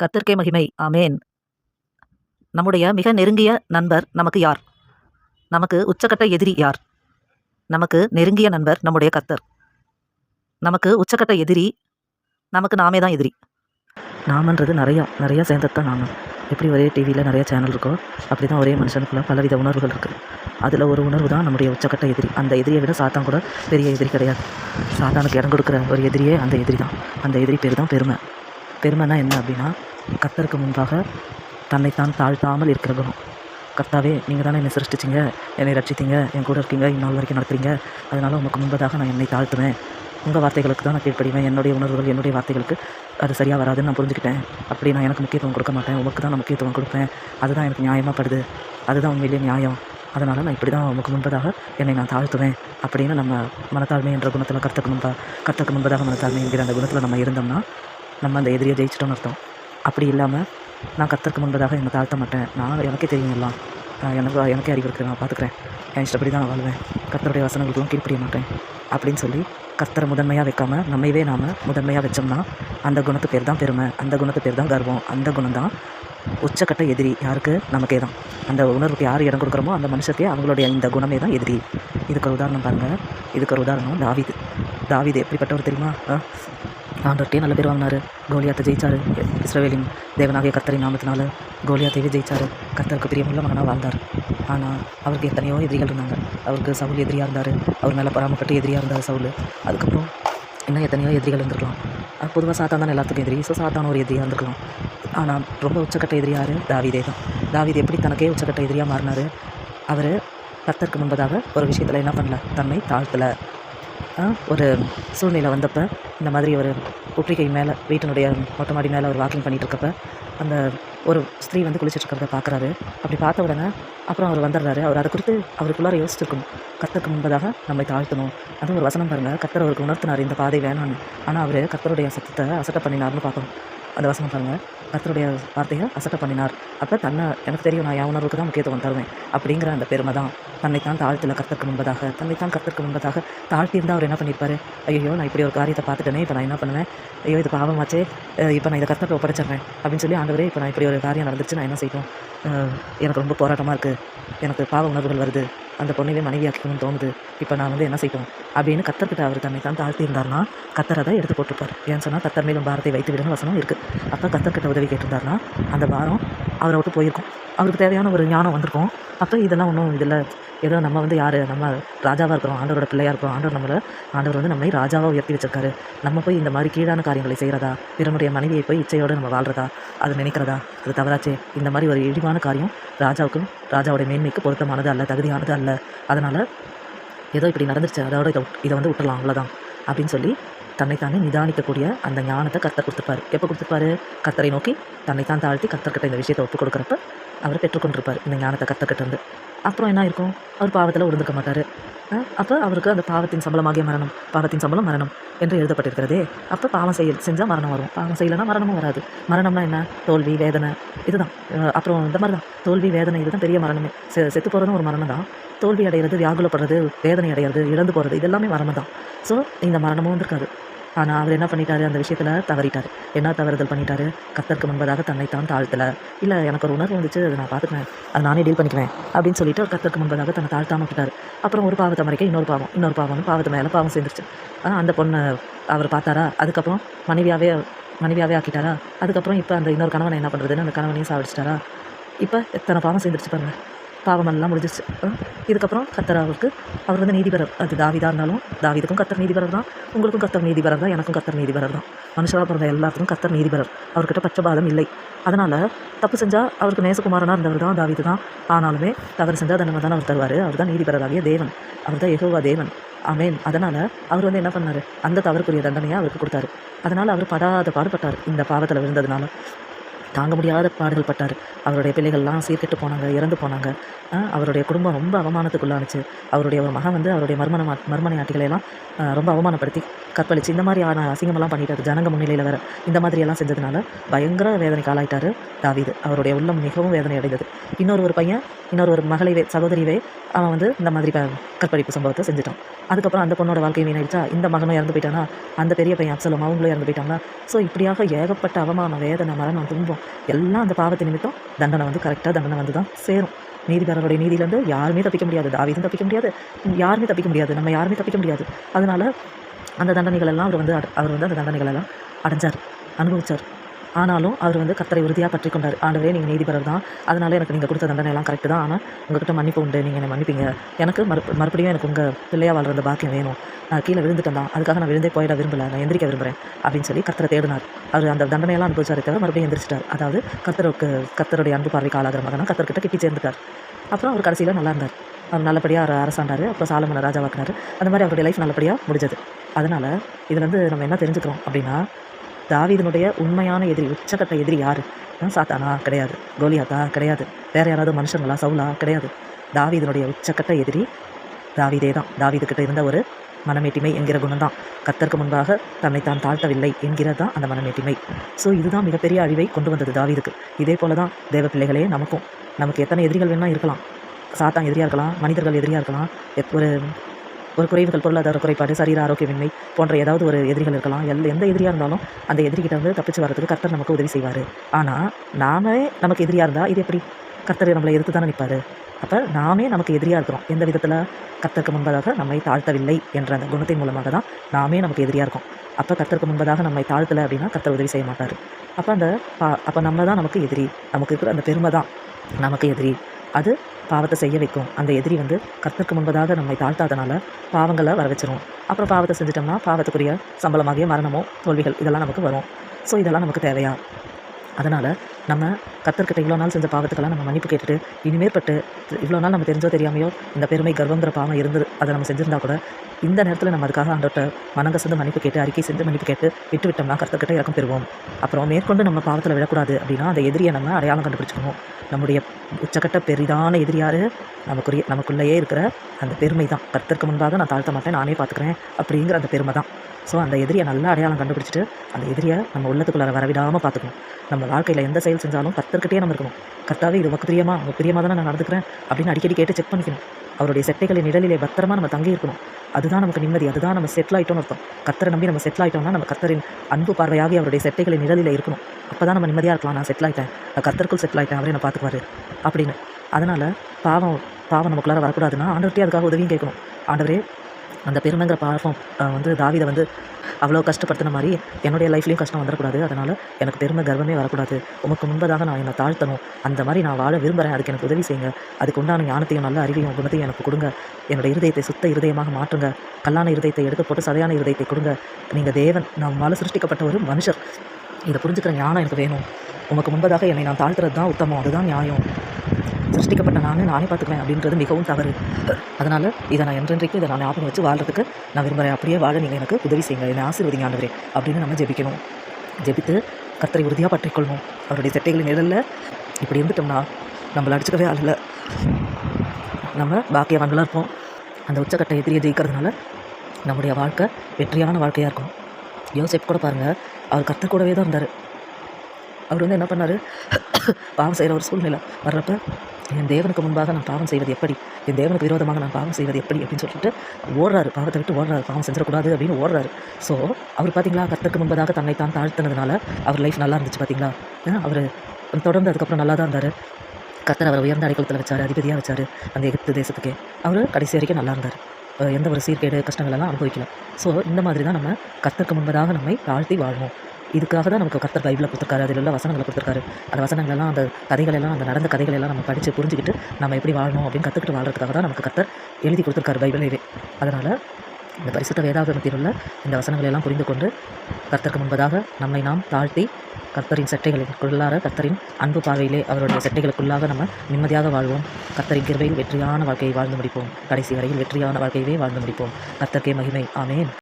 கத்திற்கே மகிமை. ஆமேன். நம்முடைய மிக நெருங்கிய நண்பர் நமக்கு யார்? நமக்கு உச்சக்கட்ட எதிரி யார்? நமக்கு நெருங்கிய நண்பர் நம்முடைய கத்தர் நமக்கு உச்சக்கட்ட எதிரி நமக்கு நாமே தான் எதிரி. நாமன்றது நிறையா நிறையா சேர்ந்தது தான் நாம. எப்படி ஒரே டிவியில் நிறைய சேனல் இருக்கோ அப்படி தான் ஒரே மனுஷனுக்குள்ள பலவித உணர்வுகள் இருக்குது அதில் ஒரு உணர்வு தான் நம்முடைய உச்சக்கட்ட எதிரி. அந்த எதிரியை விட சாத்தான் கூட பெரிய எதிரி கிடையாது. சாத்தானுக்கு இடம் கொடுக்குற ஒரு எதிரியே அந்த எதிரி தான் அந்த எதிரி பேர் தான் பெருமை. பெருமைனா என்ன அப்படின்னா கர்த்தருக்கு முன்பாக தன்னைத்தான் தாழ்த்தாமல் இருக்கிற குணம் கர்த்தாவே நீங்கள் தானே என்னை சிருஷ்டிச்சிங்க என்னை ரட்சித்தீங்க என் கூட இருக்கீங்க இந்நாள் வரைக்கும் நடத்துறீங்க. அதனால் உங்களுக்கு முன்பதாக நான் என்னை தாழ்த்துவேன். உங்கள் வார்த்தைகளுக்கு தான் நான் கீழ்ப்படிவேன் என்னுடைய உணர்வுகள் என்னுடைய வார்த்தைகளுக்கு அது சரியாக வராதுன்னு நான் புரிஞ்சுக்கிட்டேன். அப்படி நான் எனக்கு முக்கியத்துவம் கொடுக்க மாட்டேன். உங்களுக்கு தான் நான் முக்கியத்துவம் கொடுப்பேன். அதுதான் எனக்கு நியாயமாகப்படுது அதுதான் உண்மையிலேயே நியாயம். அதனால் நான் இப்படி தான் உமக்கு முன்பதாக என்னை நான் தாழ்த்துவேன். அப்படின்னு நம்ம மனத்தாழ்மை என்ற குணத்தில் கர்த்தக்கு முன்பா கர்த்தக்கு முன்பதாக மனத்தாழ்மை என்கிற அந்த குணத்தில் நம்ம இருந்தோம்னா நம்ம அந்த எதிரியை ஜெயிச்சிட்டோம்னு அர்த்தம். அப்படி இல்லாமல் நான் கத்தருக்கு முன்பதாக என்னை தாழ்த்த மாட்டேன். நான் எனக்கே தெரியும் எல்லாம். நான் எனக்கு எனக்கே அறிவு இருக்குது நான் பார்த்துக்கிறேன். என் இஷ்டப்படி தான் நான் வாழ்வேன். கர்த்தருடைய வசனங்களுக்கும் கீழ்ப்படிய மாட்டேன். அப்படின்னு சொல்லி கர்த்தரை முதன்மையாக வைக்காமல் நம்மையவே நாம் முதன்மையாக வச்சோம்னா அந்த குணத்து பேர் தான் பெருமை. அந்த குணத்து பேர் தான் கர்வம். அந்த குணம் தான் உச்சக்கட்ட எதிரி. யாருக்கு? நமக்கே தான். அந்த உணர்வுக்கு யார் இடம் கொடுக்குறோமோ அந்த மனுஷருக்கே அவங்களுடைய இந்த குணமே தான் எதிரி. இதுக்கு ஒரு உதாரணம் பாருங்கள் இதுக்கு ஒரு உதாரணம் தாவிது தாவீது எப்படிப்பட்டவர் தெரியுமா? ஆ? நல்ல பேர் வாங்கினாரு. கோலியாத்தை ஜெயிச்சாரு. இஸ்ரவேலின் தேவனாகிய கர்த்தரின் நாமத்தினால கோலியாத்தையே ஜெயிச்சாரு. கர்த்தருக்கு பிரியமுள்ள மகனாக வாழ்ந்தார். ஆனால் அவருக்கு எத்தனையோ எதிரிகள் இருந்தாங்க. அவருக்கு சவுல் எதிரியாக இருந்தார். அவர் மேலே பராமப்பட்டு எதிரியாக இருந்தார் சவுல். அதுக்கப்புறம் இன்னும் எத்தனையோ எதிரிகள் இருந்திருக்கலாம். பொதுவாக சாத்தான் தான் எல்லாத்துக்கும் எதிரி. ஸோ சாத்தான ஒரு எதிரியாக இருந்திருக்கலாம். ஆனால் ரொம்ப உச்சக்கட்ட எதிரியார் தாவிதே தான். தாவிது எப்படி தனக்கே உச்சக்கட்ட எதிரியாக மாறினார்? அவர் கர்த்தருக்கு முன்பதாக ஒரு விஷயத்தில் என்ன பண்ணல? தன்னை தாழ்த்தலை. ஒரு சூழ்நிலை வந்தப்போ இந்த மாதிரி ஒரு ஒற்றிகை மேலே வீட்டினுடைய மொட்டை மாடி மேலே ஒரு வாக்கிங் பண்ணிகிட்டு இருக்கப்ப அந்த ஒரு ஸ்திரீ வந்து குளிச்சிட்டு பார்க்குறாரு அப்படி பார்த்த உடனே அப்புறம் அவர் வந்துடுறாரு. அவர் அதை குறித்து அவருக்குள்ளார யோசிச்சிருக்கணும் கத்தருக்கு முன்பதாக நம்மை தாழ்த்தணும். அதுவும் ஒரு வசனம் பாருங்கள் கத்தர் அவருக்கு உணர்த்தினார் இந்த பாதை வேணான்னு ஆனால் அவர் கத்தருடைய சத்தத்தை அசட்டை பண்ணினார்னு பார்க்கணும் அந்த வசனம் பாருங்கள் கர்த்தருடைய வார்த்தையை அசட்டை பண்ணினார். அப்போ தன்னை எனக்கு தெரியும் நான் என் உணர்வுக்கு தான் முக்கியத்துவம் தருவேன். அப்படிங்கிற அந்த பெருமை தான். தன்னைத்தான் தாழ்த்தல கர்த்தருக்கு முன்பதாக தன்னைத்தான் கர்த்தருக்கு முன்பதாக தாழ்த்தியிருந்தால் அவர் என்ன பண்ணியிருப்பாரு ஐயோ நான் இப்படி ஒரு காரியத்தை பார்த்துட்டேனே இப்போ நான் என்ன பண்ணுவேன்? ஐயோ இது பாவமாச்சே. இப்போ நான் இதை கர்த்தத்தை ஒப்படைச்சிடுறேன். அப்படின்னு சொல்லி ஆண்டவரே இப்போ நான் இப்படி ஒரு காரியம் நடந்துச்சு நான் என்ன செய்யணும் எனக்கு ரொம்ப போராட்டமாக இருக்குது எனக்கு பாவ உணர்வுகள் வருது. அந்த பொண்ணையே மனைவியாக்கணும்னு தோணுது. இப்போ நான் வந்து என்ன செய்யணும் அப்படின்னு கத்தர்கிட்ட அவர் தன்னை தான் தாழ்த்தியிருந்தார்னா கத்தரை தான் எடுத்து போட்டிருப்பார். ஏன்னு சொன்னால் கத்தர் மேலும் பாரத்தை வைத்து விடணும் வசனம் இருக்குது அப்போ கத்தர்கிட்ட உதவி கேட்டிருந்தார்னா அந்த பாரம் அவரை விட்டு போயிருக்கும். அவருக்கு தேவையான ஒரு ஞானம் வந்திருக்கும். அப்போ இதெல்லாம் ஒன்றும் இதில் ஏதோ நம்ம வந்து யார்? நம்ம ராஜாவாக இருக்கிறோம் ஆண்டவரோட பிள்ளையாக இருக்கிறோம். ஆண்டவர் நம்மளை ஆண்டவர் வந்து நம்மை ராஜாவாக உயர்த்தி வச்சிருக்காரு. நம்ம போய் இந்த மாதிரி கீழான காரியங்களை செய்கிறதா பிறனுடைய மனைவியை போய் இச்சையோடு நம்ம வாழ்கிறதா அது நினைக்கிறதா? அது தவறாச்சே. இந்த மாதிரி ஒரு இழிவான காரியம் ராஜாவுக்கும் ராஜாவோட மேன்மைக்கு பொருத்தமானது அல்ல தகுதியானது அல்ல. அதனால் ஏதோ இப்படி நடந்துருச்சு அதோட இதை இதை வந்து விட்டலாம் அவ்வளோதான் அப்படின்னு சொல்லி தன்னைத்தானே நிதானிக்கக்கூடிய அந்த ஞானத்தை கர்த்தர் கொடுத்துருப்பாரு. எப்போ கொடுத்துருப்பாரு? கர்த்தரை நோக்கி தன்னைத்தான் தாழ்த்தி கர்த்தர்கிட்ட இந்த விஷயத்தை ஒப்பு கொடுக்குறப்ப அவர் பெற்றுக்கொண்டிருப்பார் இந்த ஞானத்தை கற்றுக்கிட்டு வந்து அப்புறம் என்ன இருக்கும்? அவர் பாவத்தில் உருந்துக்க மாட்டார். அப்போ அவருக்கு அந்த பாவத்தின் சம்பளமாகிய மரணம் பாவத்தின் சம்பளம் மரணம் என்று எழுதப்பட்டிருக்கிறதே. அப்போ பாவம் செய்ய செஞ்சால் மரணம் வரும். பாவம் செய்யலைன்னா மரணமும் வராது. மரணம்னா என்ன? தோல்வி வேதனை இதுதான். அப்புறம் இந்த மாதிரி தான் தோல்வி வேதனை இதுதான் பெரிய மரணமே. செ செத்து போகிறதும் ஒரு மரணம் தான் தோல்வி அடைகிறது வியாகுலப்படுறது வேதனை அடைகிறது இழந்து போகிறது இதெல்லாமே மரணம் தான் ஸோ இந்த மரணமும் வந்திருக்காது. ஆனால் அவர் என்ன பண்ணிட்டாரு? அந்த விஷயத்தில் தவறிட்டார். என்ன தவறுதல் பண்ணிட்டாரு? கத்தருக்கு முன்பதாக தன்னைத்தான் தாழ்த்தலை. இல்லை எனக்கு ஒரு உணர்வு வந்துச்சு அதை நான் பார்த்துக்குவேன். அதை நானே டீல் பண்ணிக்குவேன் அப்படின்னு சொல்லிட்டு அவர் கத்தருக்கு முன்பதாக தன்னை தாழ்த்தாம விட்டார் அப்புறம் ஒரு பாவத்தை மறைக்க இன்னொரு பாவம் இன்னொரு பாவம் பாவத்து மேலே பாவம் சேர்ந்துருச்சு. அந்த பொண்ணை அவர் பார்த்தாரா? அதுக்கப்புறம் மனைவியாவே மனைவியாவே ஆக்கிட்டாரா? அதுக்கப்புறம் இப்போ அந்த இன்னொரு கணவனை என்ன பண்ணுறதுன்னு அந்த கணவனையும் சாவடிச்சிட்டாரா? இப்போ எத்தனை பாவம் சேர்ந்துருச்சு பாருங்கள் பாவமெல்லாம் முடிஞ்சிச்சு இதுக்கப்புறம் கத்தர் அவருக்கு அவர் வந்து நீதிபரர். அது தாவிதாக இருந்தாலும் தாவிதுக்கும் கத்தர் நீதிபரர் தான். உங்களுக்கும் கத்தர் நீதிபரர் தான் எனக்கும் கத்தர் நீதிபரர் தான். மனுஷராக பிறந்த எல்லாத்துக்கும் கத்தர் நீதிபரர். அவர்கிட்ட பட்சபாதம் இல்லை. அதனால் தப்பு செஞ்சால் அவருக்கு நேசகுமாரனாக இருந்தவர் தான் தாவிது தான். ஆனாலுமே தவறு செஞ்சால் தண்டனை தான் அவர் தருவார். அவர் தான் நீதிபரராகிய தேவன். அவர் தான் எகோவா தேவன். அமேன் அதனால் அவர் வந்து என்ன பண்ணார்? அந்த தவறுக்குரிய தண்டனையை அவருக்கு கொடுத்தாரு. அதனால் அவர் படாத பாடுபட்டார். இந்த பாவத்தில் விழுந்ததுனால. தாங்க முடியாத பாடுகள் பட்டார். அவருடைய பிள்ளைகள்லாம் சீர்கெட்டு போனாங்க இறந்து போனாங்க. அவருடைய குடும்பம் ரொம்ப அவமானத்துக்குள்ளானுச்சு அவருடைய ஒரு மகன் வந்து அவருடைய மர்மன மர்மனை ஆட்டிகளை எல்லாம் ரொம்ப அவமானப்படுத்தி கற்பழிச்சு இந்த மாதிரியான அசிங்கமெல்லாம் பண்ணிட்டாரு. ஜனங்க முன்னிலையில் வேறு இந்த மாதிரியெல்லாம் செஞ்சதுனால பயங்கர வேதனைக்கு ஆளாயிட்டார் தாவீது. அவருடைய உள்ளம் மிகவும் வேதனை அடைந்தது இன்னொரு ஒரு பையன் இன்னொரு ஒரு மகளைவே சகோதரிவே அவன் வந்து இந்த மாதிரி ப- கற்பழிப்பு சம்பவத்தை செஞ்சுட்டான். அதுக்கப்புறம் அந்த பொண்ணோட வாழ்க்கை வீணாயிடுச்சா? இந்த மகனும் இறந்து போயிட்டானா? அந்த பெரிய பையன் அப்சலம் அவங்களும் இறந்து போயிட்டாங்களா? ஸோ இப்படியாக ஏகப்பட்ட அவமானம் வேதனை மரணம் துன்பம் எல்லாம் அந்த பாவத்தை நிமித்தம் தண்டனை வந்து கரெக்டாக தண்டனை வந்து தான் சேரும். நீதிபரருடைய நீதியிலேருந்து யாருமே தப்பிக்க முடியாது. தாவீதும் தப்பிக்க முடியாது. யாருமே தப்பிக்க முடியாது. நம்ம யாருமே தப்பிக்க முடியாது. அதனால அந்த தண்டனைகள் எல்லாம் அவர் வந்து அவர் வந்து அந்த தண்டனைகள் எல்லாம் அடைஞ்சார் அனுபவிச்சார். ஆனாலும் அவர் வந்து கத்தரை உறுதியாக பற்றி கொண்டார். ஆண்டவரே நீங்கள் நீதிபரர் தான். அதனால எனக்கு நீங்கள் கொடுத்த தண்டனை எல்லாம் கரெக்டு தான். ஆனால் உங்ககிட்ட மன்னிப்பு உண்டு. நீங்கள் என்னை மன்னிப்பீங்க. எனக்கு மறு மறுபடியும் எனக்கு உங்கள் பிள்ளையாக வாழ்கிற பாக்கியம் வேணும். நான் கீழே விழுந்துட்டேன் தான். அதுக்காக நான் விழுந்தே போயிட விரும்பல. நான் எந்திரிக்க விரும்புகிறேன் அப்படின்னு சொல்லி கத்தரை தேடினார். அவர் அந்த தண்டனையெல்லாம் அனுபவிச்சாரே தவிர மறுபடியும் எந்திரிச்சிட்டார். அதாவது கத்தருக்கு கத்தருடைய அன்பு பார்வைக்கு ஆளாகிற மகனாக கத்தர்கிட்ட கிட்டி சேர்ந்துட்டார். அப்புறம் அவர் கடைசியில் நல்லா இருந்தார். அவர் நல்லபடியாக அவர் அரசாண்டார். அப்புறம் சாலமன ராஜாவாக்குனார். அந்த மாதிரி அவருடைய லைஃப் நல்லபடியாக முடிஞ்சது. அதனால் இதில் வந்து நம்ம என்ன தெரிஞ்சுக்கிறோம் அப்படின்னா தாவீதனுடைய உண்மையான எதிரி உச்சக்கட்ட எதிரி யார்? சாத்தானா கிடையாது. கோலியாத்தா? கிடையாது. வேற யாராவது மனுஷங்களா? சவுலா? கிடையாது. தாவீதனுடைய உச்சக்கட்ட எதிரி தாவீதே தான் தாவீதுக்கிட்ட இருந்த ஒரு மனமேட்டிமை என்கிற குணம் தான் முன்பாக தன்னை தான் தாழ்த்தவில்லை என்கிறது தான் அந்த மனமேட்டிமை. ஸோ இதுதான் மிகப்பெரிய அழிவை கொண்டு வந்தது தாவீதுக்கு. இதே போல தான் தேவ பிள்ளைகளே நமக்கும். நமக்கு எத்தனை எதிரிகள் வேணால் இருக்கலாம். சாத்தான் எதிரியாக இருக்கலாம் மனிதர்கள் எதிரியாக இருக்கலாம். எத்- ஒரு ஒரு குறைவுகள் பொருளாதார குறைபாடு சரீர ஆரோக்கியமின்மை போன்ற ஏதாவது ஒரு எதிரிகள் இருக்கலாம். எல் எந்த எதிரியாக இருந்தாலும் அந்த எதிரிகிட்ட வந்து தப்பிச்சு வரதுக்கு கர்த்தர் நமக்கு உதவி செய்வார். ஆனால் நாமே நமக்கு எதிரியாக இருந்தால் இது எப்படி? கர்த்தர் நம்மளை எதிர்த்து தானே நிற்பார் அப்போ நாமே நமக்கு எதிரியாக இருக்கிறோம். எந்த விதத்தில்? கர்த்தருக்கு முன்பதாக நம்மை தாழ்த்தவில்லை என்ற அந்த குணத்தின் மூலமாக தான் நாமே நமக்கு எதிரியாக இருக்கோம். அப்போ கர்த்தருக்கு முன்பதாக நம்மை தாழ்த்தலை அப்படின்னா கர்த்தர் உதவி செய்ய மாட்டார். அப்போ அந்த பா அப்போ நம்ம தான் நமக்கு எதிரி. நமக்கு இருக்கிற அந்த பெருமை தான் நமக்கு எதிரி. அது பாவத்தை செய்ய வைக்கும். அந்த எதிரி வந்து கர்த்தருக்கு முன்பதாக நம்மை தாழ்த்தாதனால பாவங்களை வர வச்சிரும். அப்புறம் பாவத்தை செஞ்சிட்டோம்னா பாவத்துக்குரிய சம்பளமாகிய மரணமோ தோல்விகள் இதெல்லாம் நமக்கு வரும். ஸோ இதெல்லாம் நமக்கு தேவையா? அதனால் நம்ம கத்தர்கிட்ட இவ்வளோ நாள் செஞ்ச பாவத்துக்கெல்லாம் நம்ம மன்னிப்பு கேட்டுட்டு இனிமேற்பட்டு இவ்வளோ நாள் நம்ம தெரிஞ்சோ தெரியாமையோ இந்த பெருமை கர்வங்கிற பாவம் இருந்து அதை நம்ம செஞ்சிருந்தா கூட இந்த நேரத்தில் நம்ம அதுக்காக ஆண்டோட்ட மனங்கசந்து மன்னிப்பு கேட்டு அறிக்கை செஞ்சு மன்னிப்பு கேட்டு விட்டு விட்டோம்னா கர்த்தர்கிட்ட இறக்கம் பெறுவோம். அப்புறம் மேற்கொண்டு நம்ம பாவத்தில் விடக்கூடாது அப்படின்னா அந்த எதிரியை நம்ம அடையாளம் கண்டுபிடிச்சிக்கணும். நம்முடைய உச்சக்கட்ட பெரிதான எதிரியார் நமக்குரிய நமக்குள்ளேயே இருக்கிற அந்த பெருமை தான் கர்த்தருக்கு முன்பாக நான் தாழ்த்த மாட்டேன் நானே பார்த்துக்கிறேன் அப்படிங்கிற அந்த பெருமை தான் ஸோ அந்த எதிரியை நல்லா அடையாளம் கண்டுபிடிச்சிட்டு அந்த எதிரியை நம்ம உள்ளத்துக்குள்ளார வரவிடாமல் பார்த்துக்கணும். நம்ம வாழ்க்கையில் எந்த செயல் செஞ்சாலும் கர்த்தர்கிட்டயே நம்ம இருக்கணும். கர்த்தாவே இது உனக்கு பிரியமா? உங்கள் பிரியமாக தானே நான் நடந்துக்கிறேன்? அப்படின்னு அடிக்கடி கேட்டு செக் பண்ணிக்கணும். அவருடைய செட்டைகளின் நிழலிலே பத்திரமா நம்ம தங்கி இருக்கணும். அதுதான் நமக்கு நிம்மதி அதுதான் நம்ம செட்டில் ஆகிட்டோம்னு அர்த்தம். கர்த்தரை நம்பி நம்ம செட்டில் ஆயிட்டோம்னா நம்ம கர்த்தரின் அன்பு பார்வையாகி அவருடைய செட்டைகளின் நிழலில் இருக்கணும். அப்போ தான் நம்ம நிம்மதியாக இருக்கலாம். நான் செட்டில் ஆகிட்டேன் நான் கர்த்தருக்குள் செட்டில் ஆகிட்டேன் அவரே நான் பார்த்துக்குவார். அப்படின்னு. அதனால் பாவம் பாவம் நமக்குள்ளார வரக்கூடாதுன்னா ஆண்டவர்கிட்டே அதுக்காக உதவியும் கேட்கணும். ஆண்டவரே அந்த பெருமைங்கிற பார்ப்போம் வந்து தாவிதை வந்து அவ்வளோ கஷ்டப்படுத்தின மாதிரி என்னுடைய லைஃப்லேயும் கஷ்டம் வந்துடக்கூடாது. அதனால் எனக்கு பெருமை கர்வமே வரக்கூடாது. உமக்கு முன்பதாக நான் என்னை தாழ்த்தணும். அந்த மாதிரி நான் வாழ விரும்புகிறேன் அதுக்கு எனக்கு உதவி செய்யுங்க. அதுக்கு உண்டான ஞானத்தையும் நல்ல அறிவையும் குணத்தையும் எனக்கு கொடுங்க. என்னோடய இருதயத்தை சுத்த இருதயமாக மாற்றுங்க. கல்லான இருதயத்தை எடுத்து போட்டு சதையான இருதயத்தை கொடுங்க. நீங்கள் தேவன் நம்மால் சிருஷ்டிக்கப்பட்ட ஒரு மனுஷர். இதை புரிஞ்சுக்கிற ஞானம் எனக்கு வேணும். உமக்கு முன்பதாக என்னை நான் தாழ்த்துறது தான் உத்தமம். அதுதான் நியாயம். சிருஷ்டிக்கப்பட்ட நான் நானே பார்த்துக்குவேன் அப்படின்றது மிகவும் தவறு. அதனால் இதை நான் என்றென்றைக்கு இதை நான் ஞாபகம் வச்சு வாழ்றதுக்கு நான் விரும்புகிறேன் அப்படியே வாழ நீங்கள் எனக்கு உதவி செய்யுங்க. என்னை ஆசீர்வதிங்க ஆண்டவரே அப்படின்னு நம்ம ஜெபிக்கணும். ஜெபித்து கர்த்தரை உறுதியாக பற்றிக்கொள்ளணும் அவருடைய செட்டைகளின் நிழலில் இப்படி இருந்துட்டோம்னா நம்மளை அடிச்சுக்கவே ஆள் இல்லை நம்ம பாக்கியவான்களாக இருப்போம். அந்த உச்சக்கட்டை எதிரியை ஜெயிக்கிறதுனால நம்முடைய வாழ்க்கை வெற்றியான வாழ்க்கையாக இருக்கும். யோசிப் கூட பாருங்கள் அவர் கர்த்தர் கூடவே தான் இருந்தார். அவர் வந்து என்ன பண்ணார்? பாவம் செய்கிற ஒரு சூழ்நிலை. வர்றப்ப என் தேவனுக்கு முன்பாக நான் பாவம் செய்வது எப்படி? என் தேவனுக்கு விரோதமாக நான் பாவம் செய்வது எப்படி? அப்படின்னு சொல்லிட்டு ஓடுறாரு. பாவத்தை விட்டு ஓடுறாரு. பாவம் செஞ்சிடக்கூடாது அப்படின்னு ஓடுறாரு. ஸோ அவர் பார்த்தீங்களா கர்த்தருக்கு முன்பதாக தன்னை தான் தாழ்த்தினதுனால அவர் லைஃப் நல்லா இருந்துச்சு பார்த்தீங்களா அவர் தொடர்ந்து அதுக்கப்புறம் நல்லா தான் இருந்தார். கத்தர் அவரை உயர்ந்த அடைக்கலத்தில் வச்சார் அதிபதியாக வச்சார் அந்த எகிப்து தேசத்துக்கே. அவர் கடைசி வரைக்கும் நல்லா இருந்தார். எந்த ஒரு சீர்கேடு கஷ்டங்கள் எல்லாம் ஸோ இந்த மாதிரி தான் நம்ம கர்த்தருக்கு முன்பதாக நம்மை தாழ்த்தி வாழ்வோம் இதுக்காக தான் நமக்கு கர்த்தர் பைபிளை கொடுத்துருக்காரு அதில் உள்ள வசனங்களை கொடுத்துருக்காரு. அந்த வசனங்கள் எல்லாம் அந்த கதைகள் எல்லாம் அந்த நடந்த கதைகள் எல்லாம் நம்ம படித்து புரிஞ்சுக்கிட்டு நம்ம எப்படி வாழணும் அப்படின்னு கற்றுக்கிட்டு வாழ்றதுக்காக தான் நமக்கு கர்த்தர் எழுதி கொடுத்துருக்காரு பைபிளையே அதனால் இந்த பரிசுத்த வேதாகமத்தில் உள்ள இந்த வசனங்களை எல்லாம் புரிந்து கொண்டு கர்த்தருக்கு முன்பதாக நம்மை நாம் தாழ்த்தி கர்த்தரின் சட்டைகளுக்குள்ளார கர்த்தரின் அன்பு பார்வையிலே அவருடைய சட்டைகளுக்குள்ளாக நம்ம நிம்மதியாக வாழ்வோம். கர்த்தரின் கிருவையில் வெற்றியான வாழ்க்கையை வாழ்ந்து முடிப்போம். கடைசி வரையில் வெற்றியான வாழ்க்கையவே வாழ்ந்து முடிப்போம். கர்த்தர்க்கே மகிமை. ஆமேன்.